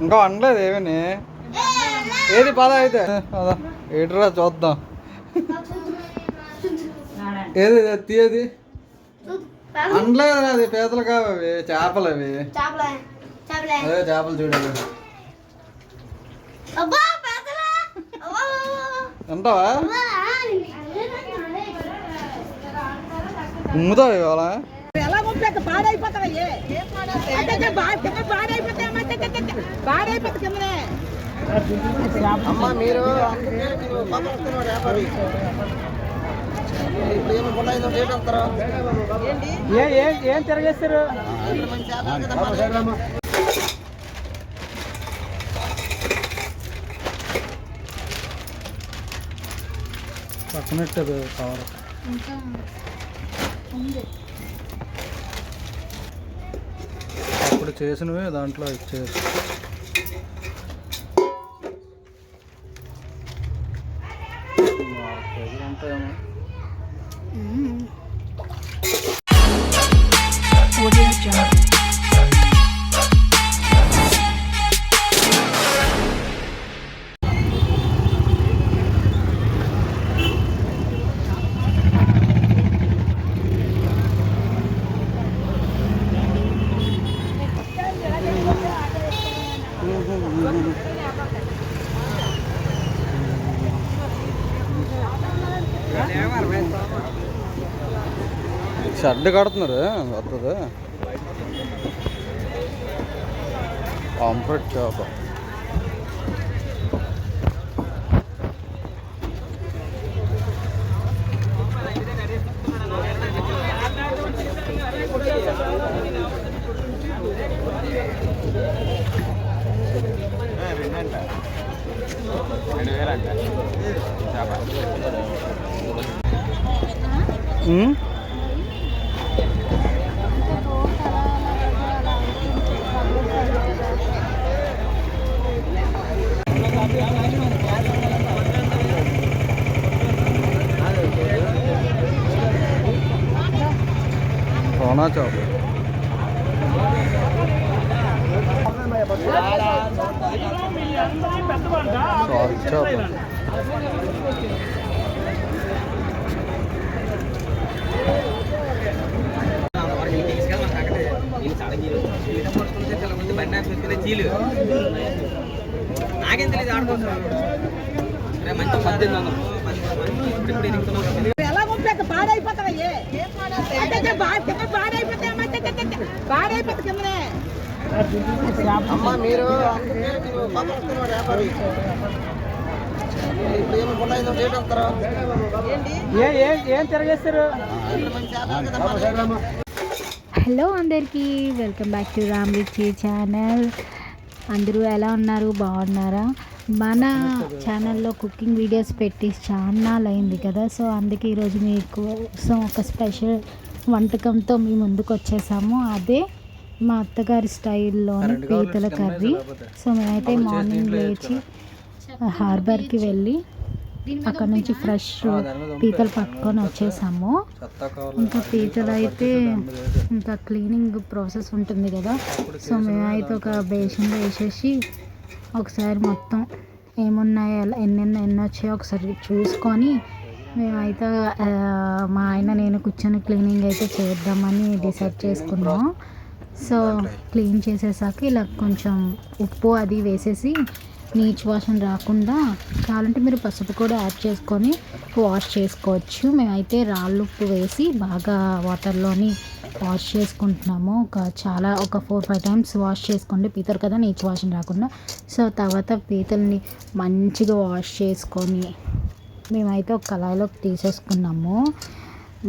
ఇంకా అనలేదు ఏమని? ఏది పద అయితే. పద. ఏట్రా చూద్దాం. ఏది తీయది? అనలేదు అది పీతలు కావు అవి చేపలు అవి. అదే చేపలు చూడాలి అబ్బా ఉమ్ముతావు ఇవాళ? ఎలా పాడైపోతావయ్యే అంటే అమ్మ మీరు అందుకే మీరు పాపం వస్తున్నారు ఉంది. చేసినవే దాంట్లో ఇచ్చేసి ఉంటాయేమో షెడ్ కడుతున్నారు. వస్తుంది కాంఫర్ట్ షాప్ ఉమ్? సోనా చాప్ సారీ చాప్ నాకేం తెలియదు ఆడుకుంటున్నాను మంచి పద్దెనిమిది వందలు ఇప్పుడు ఎదుగుతున్నాను పంపేక పాడైపోతావయ్యే కిందనే అమ్మ మీరు వ్యాపారి ఏం తిరగేస్తారు? హలో అందరికీ welcome back to Ram Richi channel. అందరూ ఎలా ఉన్నారు? బాగున్నారా? మన ఛానల్లో కుకింగ్ వీడియోస్ పెట్టి చాలా అయింది కదా. సో అందుకే ఈరోజు మీకోసం ఒక స్పెషల్ వంటకంతో మీ ముందుకు వచ్చేసాము అదే మా అత్తగారి స్టైల్లోని పీతల కర్రీ. సో మేమైతే మార్నింగ్ లేచి హార్బర్కి వెళ్ళి అక్కడ నుంచి ఫ్రెష్ పీతలు పట్టుకొని వచ్చేసాము. ఇంకా పీతలు అయితే ఇంకా క్లీనింగ్ ప్రాసెస్ ఉంటుంది కదా. సో మేమైతే ఒక బేసిన్లో వేసేసి ఒకసారి మొత్తం ఏమున్నాయో ఎలా ఎన్ని ఎన్ని వచ్చాయో ఒకసారి చూసుకొని మేమైతే మా ఆయన నేను కూర్చొని క్లీనింగ్ అయితే చేద్దామని డిసైడ్ చేసుకున్నాం. సో క్లీన్ చేసేసాక ఇలా కొంచెం ఉప్పు అది వేసేసి నీచు వాసన రాకుండా కావాలంటే మీరు పసుపు కూడా యాడ్ చేసుకొని వాష్ చేసుకోవచ్చు. మేమైతే రాళ్ళు ఉప్పు వేసి బాగా వాటర్లోని వాష్ చేసుకుంటున్నాము. ఒక చాలా ఒక ఫోర్ ఫైవ్ టైమ్స్ వాష్ చేసుకోండి. పీతలు కదా నీచు వాసన రాకుండా. సో తర్వాత పీతల్ని మంచిగా వాష్ చేసుకొని మేమైతే ఒక కళాయిలోకి తీసేసుకున్నాము.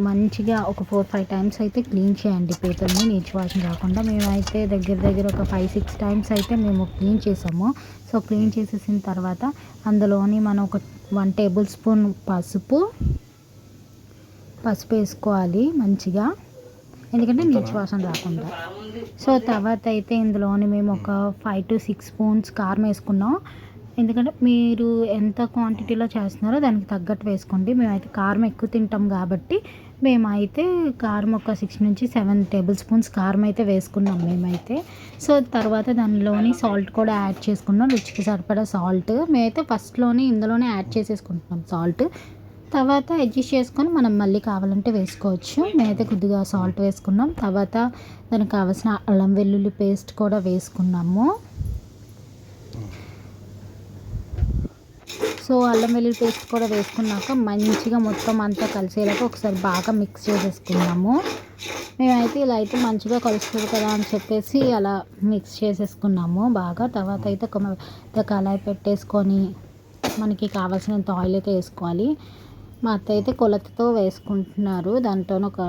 మంచిగా ఒక ఫోర్ ఫైవ్ టైమ్స్ అయితే క్లీన్ చేయండి పీతల్ని నీచు వాసన రాకుండా. మేమైతే దగ్గర దగ్గర ఒక ఫైవ్ సిక్స్ టైమ్స్ అయితే మేము క్లీన్ చేసాము. సో క్లీన్ చేసేసిన తర్వాత అందులోని మనం ఒక వన్ టేబుల్ స్పూన్ పసుపు పసుపు వేసుకోవాలి మంచిగా. ఎందుకంటే నీచు వాసన రాకుండా. సో తర్వాత అయితే ఇందులోని మేము ఒక ఫైవ్ టు సిక్స్ స్పూన్స్ కారం వేసుకున్నాం. ఎందుకంటే మీరు ఎంత క్వాంటిటీలో చేస్తున్నారో దానికి తగ్గట్టు వేసుకోండి. మేమైతే కారం ఎక్కువ తింటాం కాబట్టి మేమైతే కారం ఒక సిక్స్ నుంచి సెవెన్ టేబుల్ స్పూన్స్ కారం అయితే వేసుకున్నాం మేమైతే. సో తర్వాత దానిలోని సాల్ట్ కూడా యాడ్ చేసుకున్నాం రుచికి సరిపడా సాల్ట్ మేమైతే ఫస్ట్లోనే ఇందులోనే యాడ్ చేసేసుకుంటున్నాం సాల్ట్ తర్వాత అడ్జస్ట్ చేసుకొని మనం మళ్ళీ కావాలంటే వేసుకోవచ్చు. మేమైతే కొద్దిగా సాల్ట్ వేసుకున్నాం. తర్వాత దానికి కావాల్సిన అల్లం వెల్లుల్లి పేస్ట్ కూడా వేసుకున్నాము. సో అల్లం వెల్లుల్లి పేస్ట్ కూడా వేసుకున్నాక మంచిగా మొత్తం అంతా కలిసేలాగా ఒకసారి బాగా మిక్స్ చేసేసుకున్నాము మేమైతే ఇలా అయితే మంచిగా కలుస్తుంది కదా అని చెప్పేసి అలా మిక్స్ చేసేసుకున్నాము బాగా. తర్వాత అయితే ఒక కళాయి పెట్టేసుకొని మనకి కావాల్సినంత ఆయిల్ అయితే వేసుకోవాలి. మా అత్త అయితే కొలతతో వేసుకుంటున్నారు. దాంట్లో ఒక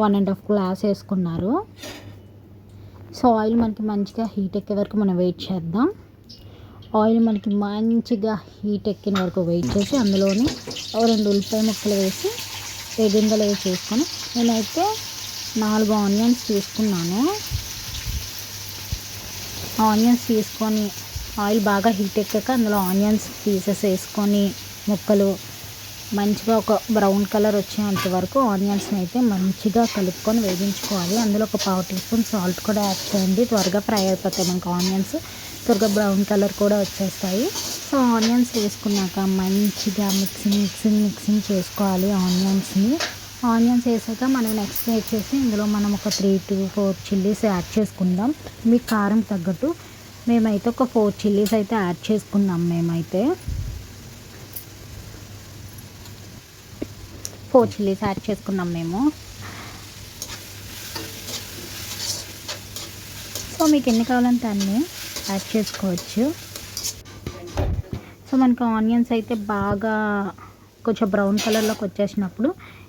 వన్ అండ్ హాఫ్ గ్లాస్ వేసుకున్నారు. సో ఆయిల్ మనకి మంచిగా హీట్ ఎక్కే వరకు మనం వెయిట్ చేద్దాం. ఆయిల్ మనకి మంచిగా హీట్ ఎక్కిన వరకు వెయిట్ చేసి అందులోని రెండు ఉల్లిపాయ ముక్కలు వేసి వేగిందలు వేసి చేసుకొని నేనైతే నాలుగు ఆనియన్స్ తీసుకున్నాను. ఆనియన్స్ తీసుకొని ఆయిల్ బాగా హీట్ ఎక్కాక అందులో ఆనియన్స్ పీసెస్ వేసుకొని ముక్కలు మంచిగా ఒక బ్రౌన్ కలర్ వచ్చేంత వరకు ఆనియన్స్ని అయితే మంచిగా కలుపుకొని వేగించుకోవాలి. అందులో ఒక పావు టీ స్పూన్ సాల్ట్ కూడా యాడ్ చేయండి. త్వరగా ఫ్రై అయిపోతాయి మనకు ఆనియన్స్. త్వరగా బ్రౌన్ కలర్ కూడా వచ్చేస్తాయి. సో ఆనియన్స్ వేసుకున్నాక మంచిగా మిక్సింగ్ మిక్సింగ్ మిక్సింగ్ చేసుకోవాలి ఆనియన్స్ని. ఆనియన్స్ వేసాక మనం నెక్స్ట్ వచ్చేసి ఇందులో మనం ఒక three to four chillies add చేసుకుందాం. మీ కారం తగ్గట్టు. మేమైతే ఒక ఫోర్ చిల్లీస్ అయితే యాడ్ చేసుకున్నాం మేమైతే. ఫోర్ చిల్లీస్ యాడ్ చేసుకున్నాం మేము. సో మీకు ఎన్ని కావాలంటే అన్నీ యాడ్ చేసుకోవచ్చు. సో మనకు ఆనియన్స్ అయితే బాగా కొంచెం బ్రౌన్ కలర్లోకి వచ్చేసినప్పుడు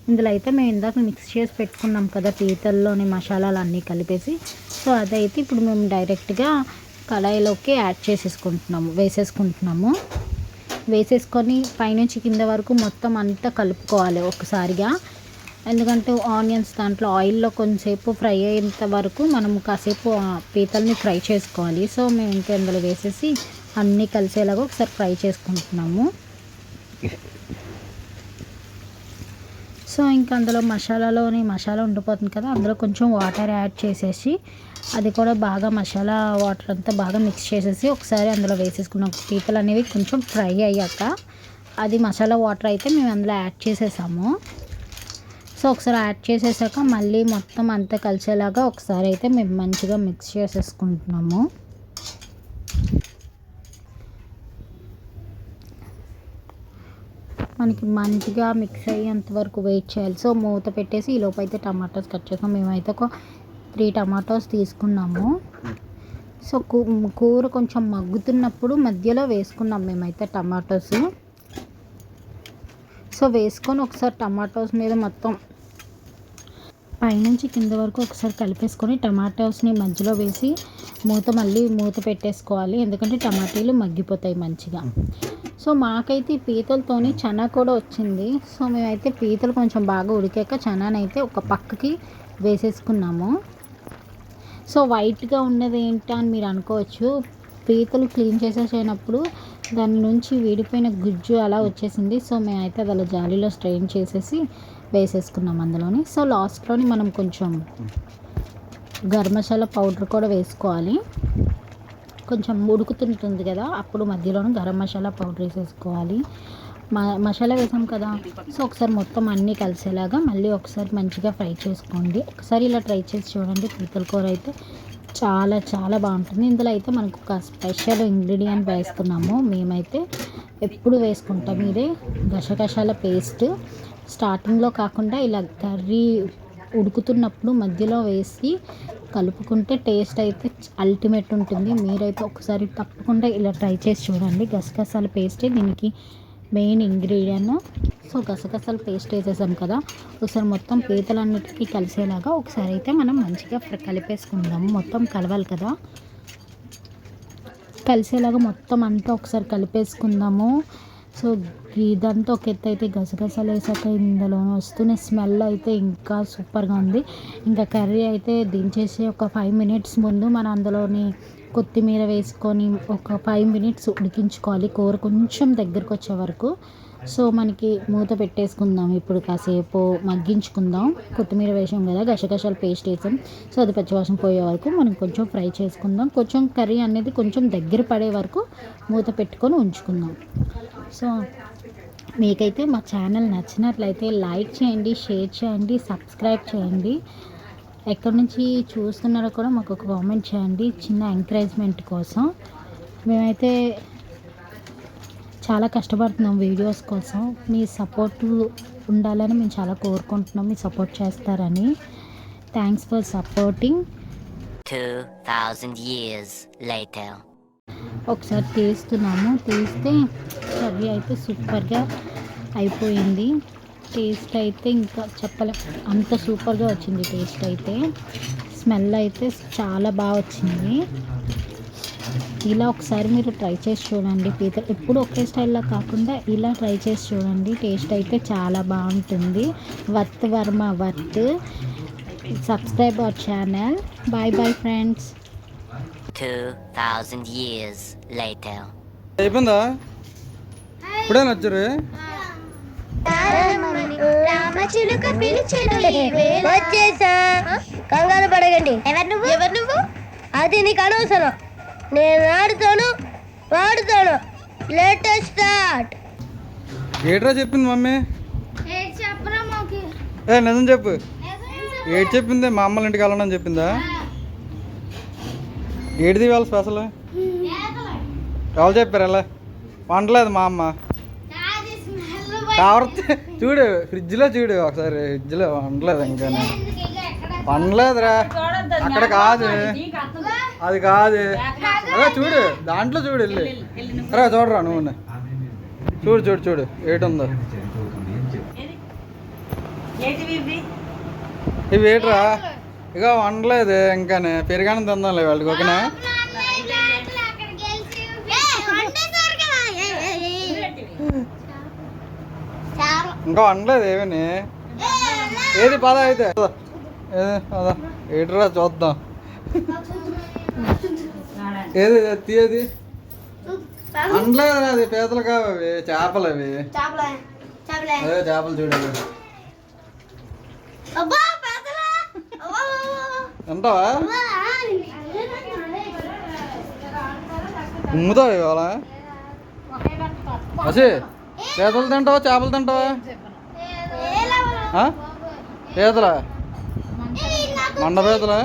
ఇందులో అయితే మేము ఇందాక మిక్స్ చేసి పెట్టుకున్నాం కదా పీతల్లోని మసాలాలు అన్నీ కలిపేసి. సో అదైతే ఇప్పుడు మేము డైరెక్ట్గా కళాయిలోకి యాడ్ చేసేసుకుంటున్నాము వేసేసుకుంటున్నాము. వేసేసుకొని పైనుంచి కింద వరకు మొత్తం అంతా కలుపుకోవాలి ఒకసారిగా ఎందుకంటే ఆనియన్స్ దాంట్లో ఆయిల్లో కొంచెంసేపు ఫ్రై అయ్యేంత వరకు మనం కాసేపు పీతల్ని ఫ్రై చేసుకోవాలి. సో మేము ఇంకా ఇందులో వేసేసి అన్నీ కలిసేలాగా ఒకసారి ఫ్రై చేసుకుంటున్నాము. సో ఇంకా అందులో మసాలాలోని మసాలా ఉండిపోతుంది కదా అందులో కొంచెం వాటర్ యాడ్ చేసేసి అది కూడా బాగా మసాలా వాటర్ అంతా బాగా మిక్స్ చేసేసి ఒకసారి అందులో వేసేసుకున్నాం. పీతలు అనేవి కొంచెం ఫ్రై అయ్యాక అది మసాలా వాటర్ అయితే మేము అందులో యాడ్ చేసేసాము. సో ఒకసారి యాడ్ చేసేసాక మళ్ళీ మొత్తం అంతా కలిసేలాగా ఒకసారి అయితే మేము మంచిగా మిక్స్ చేసేసుకుంటున్నాము. మనకి మంచిగా మిక్స్ అయ్యేంత వరకు వెయిట్ చేయాలి. సో మూత పెట్టేసి ఈ లోపు అయితే టమాటోస్ కట్ చేసాం మేమైతే ఒక త్రీ టమాటోస్ తీసుకున్నాము. సో కూ- కూర కొంచెం మగ్గుతున్నప్పుడు మధ్యలో వేసుకున్నాం మేమైతే టమాటోస్. సో వేసుకొని ఒకసారి టమాటోస్ మీద మొత్తం పైనుంచి కింద వరకు ఒకసారి కలిపేసుకొని టమాటోస్ని మధ్యలో వేసి మూత మళ్ళీ మూత పెట్టేసుకోవాలి. ఎందుకంటే టమాటీలు మగ్గిపోతాయి మంచిగా. సో మాకైతే పీతలతోనే పీతలతోని చనా కూడా వచ్చింది. సో మేమైతే పీతలు కొంచెం బాగా ఉడికాక చనానైతే ఒక పక్కకి వేసేసుకున్నాము. సో వైట్గా ఉన్నది ఏంటా అని మీరు అనుకోవచ్చు. పీతలు క్లీన్ చేసేసినప్పుడు దాని నుంచి విడిపోయిన గుజ్జు అలా వచ్చేసింది. సో మేమైతే అది అలా జాలీలో స్ట్రెయిన్ చేసేసి వేసేసుకున్నాం అందులోని. సో లాస్ట్లోని మనం కొంచెం గరం మసాలా పౌడర్ కూడా వేసుకోవాలి. కొంచెం ఉడుకుతుంటుంది కదా అప్పుడు మధ్యలోనూ గరం మసాలా పౌడర్ వేసేసుకోవాలి. మ మసాలా వేసాం కదా సో ఒకసారి మొత్తం అన్నీ కలిసేలాగా మళ్ళీ ఒకసారి మంచిగా ఫ్రై చేసుకోండి. ఒకసారి ఇలా ట్రై చేసి చూడండి పీతల కూర అయితే చాలా చాలా బాగుంటుంది. ఇందులో అయితే మనకు ఒక స్పెషల్ ఇంగ్రీడియంట్ వేస్తున్నాము మేమైతే ఎప్పుడు వేసుకుంటాం ఇదే గసగసాల పేస్ట్. స్టార్టింగ్లో కాకుండా ఇలా కర్రీ ఉడుకుతున్నప్పుడు మధ్యలో వేసి కలుపుకుంటే టేస్ట్ అయితే అల్టిమేట్ ఉంటుంది. మీరైతే ఒకసారి తప్పకుండా ఇలా ట్రై చేసి చూడండి. గసగసాల పేస్టే దీనికి మెయిన్ ఇంగ్రీడియంట్. సో గసగసాలు పేస్ట్ వేసేసాం కదా. ఒకసారి మొత్తం పీతలన్నిటికీ కలిసేలాగా ఒకసారి అయితే మనం మంచిగా కలిపేసుకుందాము. మొత్తం కలవాలి కదా. కలిసేలాగా మొత్తం అంతా ఒకసారి కలిపేసుకుందాము. సో ఇదంతా ఒక ఎత్తు అయితే గసగసాలు వేసాక ఇందులో వస్తున్న స్మెల్ అయితే ఇంకా సూపర్గా ఉంది. ఇంకా కర్రీ అయితే దించేసి ఒక ఫైవ్ మినిట్స్ ముందు మనం అందులోని కొత్తిమీర వేసుకొని ఒక ఫైవ్ మినిట్స్ ఉడికించుకోవాలి. కూర కొంచెం దగ్గరకు వచ్చే వరకు. సో మనకి మూత పెట్టేసుకుందాం. ఇప్పుడు కాసేపు మగ్గించుకుందాం. కొత్తిమీర వేసాం కదా గసగసాలు పేస్ట్ వేసాం. సో అది పచ్చివాసన పోయే వరకు మనం కొంచెం ఫ్రై చేసుకుందాం. కొంచెం కర్రీ అనేది కొంచెం దగ్గర పడే వరకు మూత పెట్టుకొని ఉంచుకుందాం. సో మీకైతే మా ఛానల్ నచ్చినట్లయితే లైక్ చేయండి షేర్ చేయండి సబ్స్క్రైబ్ చేయండి. ఎక్కడి నుంచి చూస్తున్నారో కూడా మాకు ఒక కామెంట్ చేయండి. చిన్న ఎంకరేజ్మెంట్ కోసం. మేమైతే చాలా కష్టపడుతున్నాం వీడియోస్ కోసం. మీ సపోర్ట్ ఉండాలని మేము చాలా కోరుకుంటున్నాం. మీ సపోర్ట్ చేస్తారని. Thanks for supporting 2,000 years later. ఒకసారి తీస్తున్నాము. తీస్తే కర్రీ అయితే సూపర్గా అయిపోయింది. టేస్ట్ అయితే ఇంకా చెప్పలేం. అంత సూపర్గా వచ్చింది టేస్ట్ అయితే. స్మెల్ అయితే చాలా బాగా వచ్చింది. ఇలా ఒకసారి మీరు ట్రై చేసి చూడండి పీతలు ఎప్పుడు ఒకే స్టైల్లో కాకుండా ఇలా ట్రై చేసి చూడండి. టేస్ట్ అయితే చాలా బాగుంటుంది. Worth Varma worth subscribe our channel bye bye friends 2,000 years later. అయిపోయిందా? ఇప్పుడే వచ్చారు? రామచిలుక పిలిచెను వచ్చేసా. కంగారు పడగండి ఎవరు నువ్వు ఎవరు నువ్వు? అది నీకు అనవసరం. నేను ఆడుతాను వాడుతాను లేటెస్ట్ స్టార్ట్ ఏట్రా చెప్పింది మమ్మీ? చెప్పరా మాకు? ఏ నిజం చెప్పు. ఏడు చెప్పింది? మా అమ్మల ఇంటికి వెళ్ళనని చెప్పిందా? ఏడిది వాళ్ళ స్పెషల్? ఎవరు చెప్పారు ఎలా? వండలేదు మా అమ్మ. కావరతే చూడు ఫ్రిడ్జ్లో చూడు ఒకసారి ఫ్రిడ్జ్లో వండలేదు ఇంకా వండలేదురా. అక్కడ కాదు. అది కాదు. అదే చూడు దాంట్లో చూడు వెళ్ళి. రా చూడరా నువ్వు చూడు చూడు చూడు ఏటుందో ఇవి? ఏట్రా? ఇక వండలేదు ఇంకానే. పెరిగానే తిందాంలే వాళ్ళకి ఓకేనా? ఇంకా వండలేదు ఏమని ఏది పద అయితే. ఏట్రా చూద్దాం. ఏది తీయది? వండలేదు అది పీతలు కావు అవి చేపలు అవి. అదే చేపలు అబ్బా తింటావా? ఉమ్ముతావు ఇవాళ? అసి పీతలు తింటావా చేపలు తింటావా? పీతలా? మండ పీతలా?